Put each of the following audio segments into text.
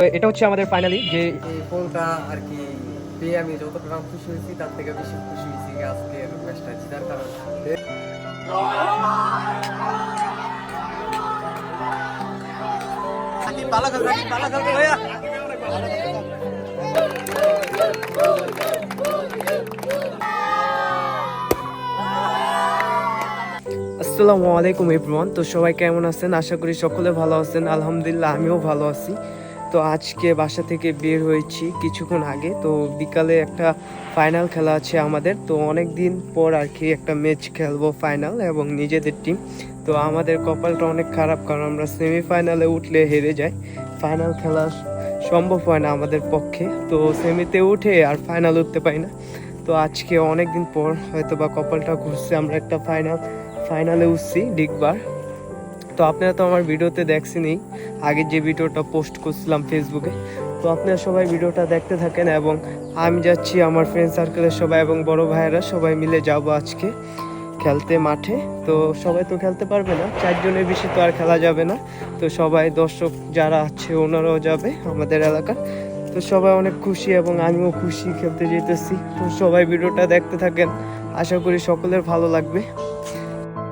তো এটা হচ্ছে আমাদের ফাইনালি যে এই ফোনটা আর কি পেয়ে আমি যতটা খুশি হয়েছি তার থেকে বেশি খুশি হয়েছি আজকের ম্যাচটা জেতার কারণে আসসালামু আলাইকুম এভরিওয়ান তো সবাই কেমন আছেন? আশা করি সকলে ভালো আছেন। আলহামদুলিল্লাহ আমিও ভালো আছি। তো আজকে বাসা থেকে বের হয়েছি কিছুক্ষণ আগে। তো বিকালে একটা ফাইনাল খেলা আছে আমাদের। তো অনেক দিন পর আর কি একটা ম্যাচ খেলব ফাইনাল এবং নিজেদের টিম তো আমাদের কপালটা অনেক খারাপ কারণ আমরা সেমিফাইনালে উঠলে হেরে যাই। ফাইনাল খেলা সম্ভব হয় না আমাদের পক্ষে। তো সেমিতে উঠে আর ফাইনাল উঠতে পারি না। তো আজকে অনেক দিন পর হয়তো বা কপালটা ঘুরছে, আমরা একটা ফাইনাল ফাইনালে উঠছি, ডিগবার। তো আপনারা তো আমার ভিডিওতে দেখছেনই। আগে যে ভিডিওটা পোস্ট করছিলাম ফেসবুকে তো আপনারা সবাই ভিডিওটা দেখতে থাকেন এবং আমি যাচ্ছি আমার ফ্রেন্ড সার্কেলের সবাই এবং বড় ভাইয়েরা সবাই মিলে যাব আজকে খেলতে মাঠে। তো সবাই তো খেলতে পারবে না, চারজনের বেশি তো আর খেলা যাবে না। তো সবাই দর্শক যারা আছে ওনারাও যাবে আমাদের এলাকার। তো সবাই অনেক খুশি এবং আমিও খুশি খেলতে যেতেছি। তো সবাই ভিডিওটা দেখতে থাকেন। আশা করি সকলের ভালো লাগবে।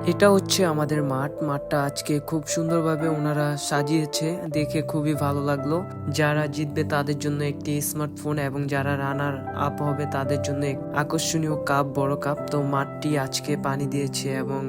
এটা হচ্ছে আমাদের মাঠ। মাঠটা আজকে খুব সুন্দরভাবে ওনারা সাজিয়েছে। দেখে খুবই ভালো লাগল। যারা জিতবে তাদের জন্য একটি স্মার্টফোন এবং যারা রানার আপ হবে তাদের জন্য আকর্ষণীয় কাপ বড় কাপ তো মাঠটি আজকে পানি দিয়েছে এবং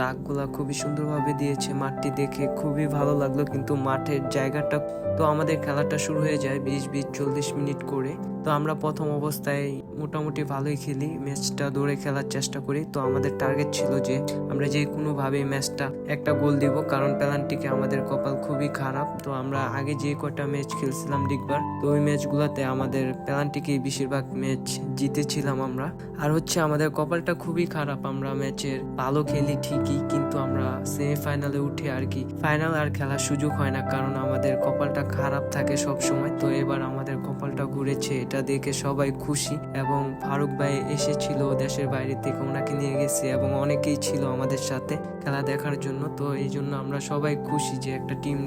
দাগগুলা খুবই সুন্দরভাবে দিয়েছে। মাঠটি দেখে খুবই ভালো লাগল, কিন্তু মাঠের জায়গাটা তো আমাদের খেলাটা শুরু হয়ে যায় বিশ বিশ চল্লিশ মিনিট করে। তো আমরা প্রথম অবস্থায় মোটামুটি ভালোই খেলি, ম্যাচটা দৌড়ে খেলার চেষ্টা করি। তো আমাদের টার্গেট ছিল যে আমরা যে কোনোভাবে ম্যাচটা একটা গোল দিব, কারণ পেনাল্টিকে আমাদের কপাল খুবই খারাপ। তো আমরা আগে যে কটা ম্যাচ খেলছিলাম ডিগবার তো ওই ম্যাচগুলোতে আমাদের পেনাল্টিকে বেশিরভাগ ম্যাচ জিতেছিলাম আমরা। আর হচ্ছে আমাদের কপালটা খুবই খারাপ, আমরা ম্যাচের ভালো খেলি ঠিকই কিন্তু আমরা সেমিফাইনালে উঠে আর কি ফাইনাল আর খেলার সুযোগ হয় না, কারণ আমাদের কপালটা খারাপ থাকে সব সময় তো এবার আমাদের কপালটা ঘুরেছে, এটা দেখে সবাই খুশি এবং ফারুক ভাই এসেছিল দেশের বাইরে থেকে, ওনাকে নিয়ে গেছে এবং অনেকেই ছিল আমাদের সাথে খেলা দেখার জন্য। তো এই জন্য আমরা সবাই খুশি যে একটা টিম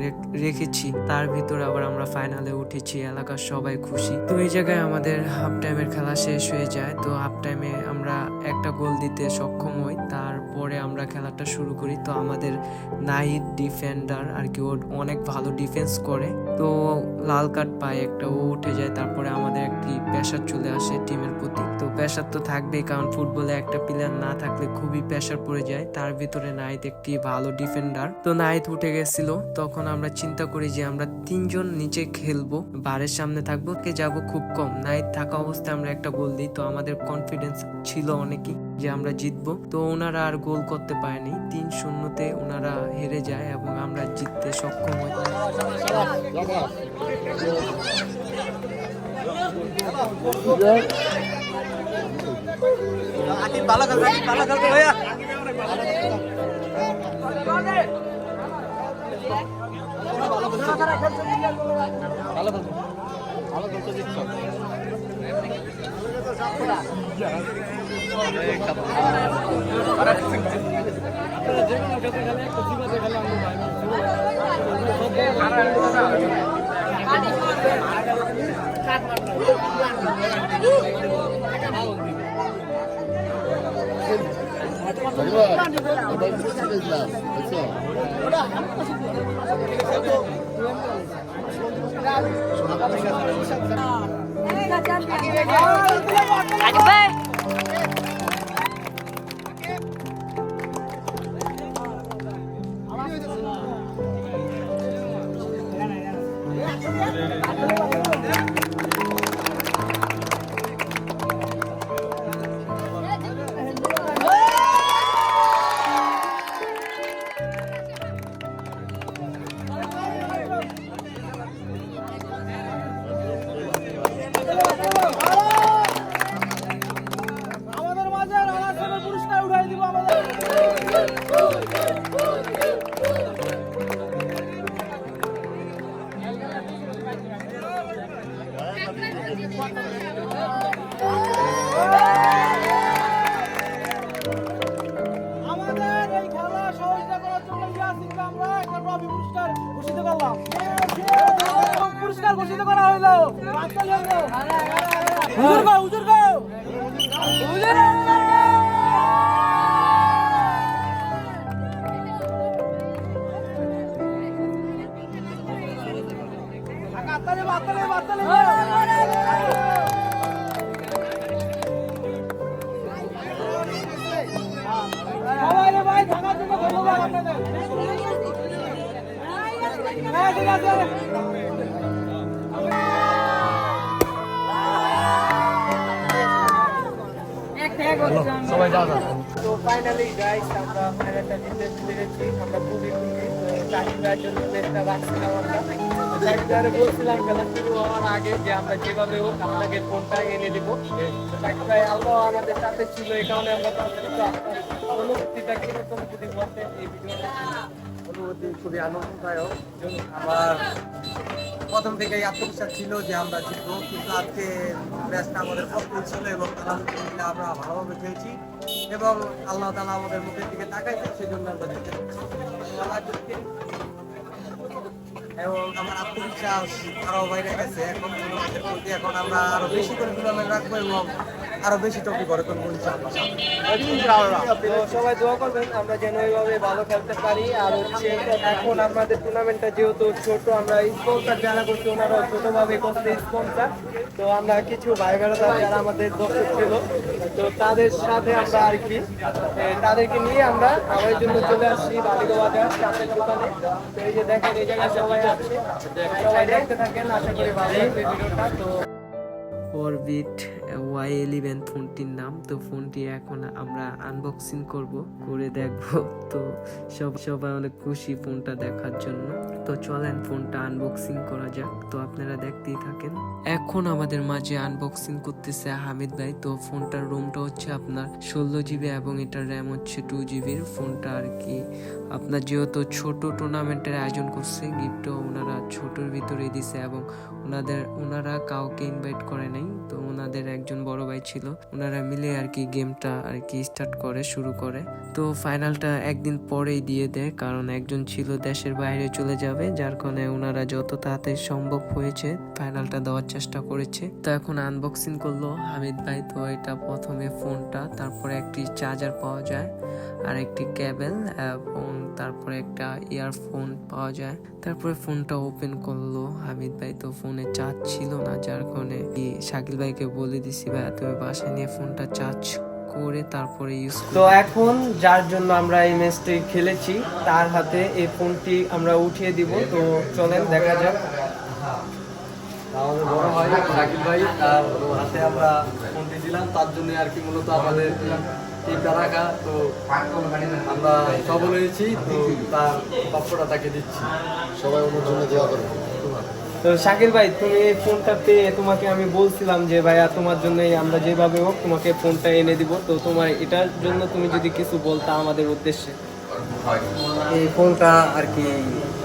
রেখেছি, তার ভিতরে আবার আমরা ফাইনালে উঠেছি, এলাকার সবাই খুশি। তো এই জায়গায় আমাদের হাফ টাইমের খেলা শেষ হয়ে যায়, তো হাফ টাইমে আমরা একটা গোল দিতে সক্ষম হই, তারপরে আমরা খেলাটা শুরু করি। তো আমাদের নাইট ডিফেন্ডার আর কি ও অনেক ভালো ডিফেন্স করে। তো লাল কার্ড পায়, একটা ও উঠে যায়, তারপরে আমাদের একটি প্রেশার চলে আসে টিমের প্রতি। তো প্রেশার তো থাকবেই, কারণ ফুটবলে একটা প্লেয়ার না থাকলে খুবই প্রেশার পড়ে যায়। তার ভিতরে নাইট একটি ভালো ডিফেন্ডার তো নাইট উঠে গেছিল, তখন আমরা চিন্তা করি যে আমরা তিনজন নিচে খেলব, বারের সামনে থাকব, কে যাব খুব কম। নাইট থাকা অবস্থায় আমরা একটা গোল দিই, তো আমাদের কনফিডেন্স ছিল অনেকই যে আমরা জিতবো। তো ওনারা আর গোল করতে পারেনি। তিন শূন্যতে ওনারা হেরে যায় এবং আমরা জিততে সক্ষম হই। আটির পালা খেলতে আটির পালা খেলতে ভাইয়া। ভালো খেলতে ভালো খেলতে দিচ্ছ যে কোনো খেলতে খেলে একটা জীবনে খেলে আমি আমাদের আমাদের এই খেলা সহযোগিতা করার জন্য ইয়াসিনকে আমরা একটা ট্রফি পুরস্কার ঘোষিত করলাম। পুরস্কার ঘোষিত করা হইল। হুজুর গো হুজুর গো। হুজুর সবাই যাওয়া তো ফাইনালি গাইস আমরা ফাইনালটা জিতে পেরেছি আমরা খুবই খুশি। চাহিদার জন্য চেষ্টা রাখছিলাম আমরা বলছিলাম খেলা হওয়ার আগে যে আমরা যেভাবে হোক আপনাকে ফোনটা এনে দেবো। ভাই, আল্লাহ আমাদের সাথে ছিল, এই কারণে আমরা অনুভূতিটা কীরকম যদি বলতেন, এই ভিডিওটা। অনুভূতি খুবই আনন্দদায়ক। আমার প্রথম থেকেই আত্মবিশ্বাস ছিল যে আমরা জিতবো, কিন্তু আজকে ম্যাচটা আমাদের পক্ষে ছিল এবং আলহামদুলিল্লাহ আমরা ভালোভাবে খেলছি এবং আল্লাহ তালা আমাদের মুখের দিকে তাকাইছে সেই জন্য আমরা জিতে এবং আমার আত্মবিশ্বাস আরও বাইরে গেছে। এখন এখন আমরা আরও বেশি করে টুর্নামেন্ট রাখব এবং আরও বেশি টপি করে তো সবাই দোয়া করবেন আমরা যেন এইভাবে ভালো খেলতে পারি। আর হচ্ছে এখন আমাদের টুর্নামেন্টটা যেহেতু ছোট আমরা স্পন্সার যারা করছি ওনারা ছোটভাবে করছে স্পন্সার তো আমরা কিছু ভাই বেড়াদা যারা আমাদের দর্শক ছিল তো তাদের সাথে আমরা আর কি তাদেরকে নিয়ে আমরা আমার জন্য চলে আসছি বালিগো বাজার চাপের দোকানে। তো এই যে দেখেন এই জায়গায় সবাই আছে। সবাই দেখতে থাকেন আশা করি ভালো লাগবে ভিডিওটা। তো অরবিট ওয়াই ইলেভেন ফোনটির নাম, তো ফোনটি এখন আমরা আনবক্সিং করব, করে দেখব। তো সব, সবাই অনেক খুশি ফোনটা দেখার জন্য। তো চলেন ফোনটা আনবক্সিং করা যাক। তো আপনারা দেখতেই থাকেন। এখন আমাদের মাঝে আনবক্সিং করতেছে হামিদ ভাই। তো ফোনটার রোমটা হচ্ছে আপনার ষোলো জিবি এবং এটার র্যাম হচ্ছে টু জিবির। ফোনটা আর কি আপনার যেহেতু ছোট টুর্নামেন্টের আয়োজন করছে, গিফটও ওনারা ছোটোর ভিতরে দিছে এবং ওনাদের, ওনারা কাউকে ইনভাইট করে নাই। তো ওনাদের একজন বড় ভাই ছিল, ওনারা মিলে আর কি গেমটা আর কি স্টার্ট করে, শুরু করে। তো ফাইনালটা একদিন পরেই দিয়ে দেয়, কারণ একজন ছিল দেশের বাইরে চলে যাবে, যার কারণে ওনারা যত তাড়াতাড়ি সম্ভব হয়েছে ফাইনালটা দেওয়ার চেষ্টা করেছে। তো এখন আনবক্সিং করল হামিদ ভাই, তো এটা প্রথমে ফোনটা তারপরে একটি চার্জার পাওয়া যায়, আর একটি ক্যাবেল এবং তারপরে একটা ইয়ারফোন পাওয়া যায়। তারপরে ফোনটা ওপেন করল। হামিদ ভাই তো ফোনে চার্জ ছিল না যার কারণে শাকিল ভাইকে বলে দিছি ভাই তুমি বাসায় নিয়ে ফোনটা চার্জ করে তারপরে ইউজ তো এখন যার জন্য আমরা এই ম্যাচটি খেলেছি তার হাতে এই ফোনটি আমরা উঠিয়ে দিব। তো চলেন দেখা যাক। আমাদের বড় ভাই শাকিব ভাই তার হাতে আমরা ফোন দিয়েছিলাম তার জন্য আর কি মূলত আমাদের টিমটা রাখা তো আমরা সফল হয়েছি তো তার প্রাপ্যটা তাকে দিচ্ছি। সবাই ওনার জন্য দোয়া করব তো শাকিল ভাই তুমি এই ফোনটা পেয়ে তোমাকে আমি বলছিলাম যে ভাইয়া তোমার জন্যই আমরা যেভাবে হোক তোমাকে ফোনটা এনে দিব। তো তোমার এটার জন্য তুমি যদি কিছু বলতা আমাদের উদ্দেশ্যে। এই ফোনটা আর কি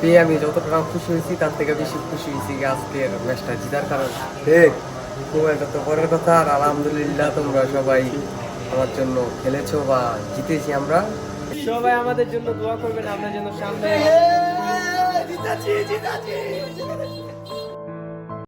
পেয়ে আমি যতটা খুশি হয়েছি তার থেকে বেশি খুশি হয়েছি আজকের ম্যাচটা জিতার কারণ। ঠিক মোবাইলটা তো পরের কথা আর আলহামদুলিল্লাহ তোমরা সবাই আমার জন্য খেলেছো বা জিতেছি আমরা। সবাই আমাদের জন্য দোয়া করবেন আমরা যেন সামনে জিতাছি জিতাছি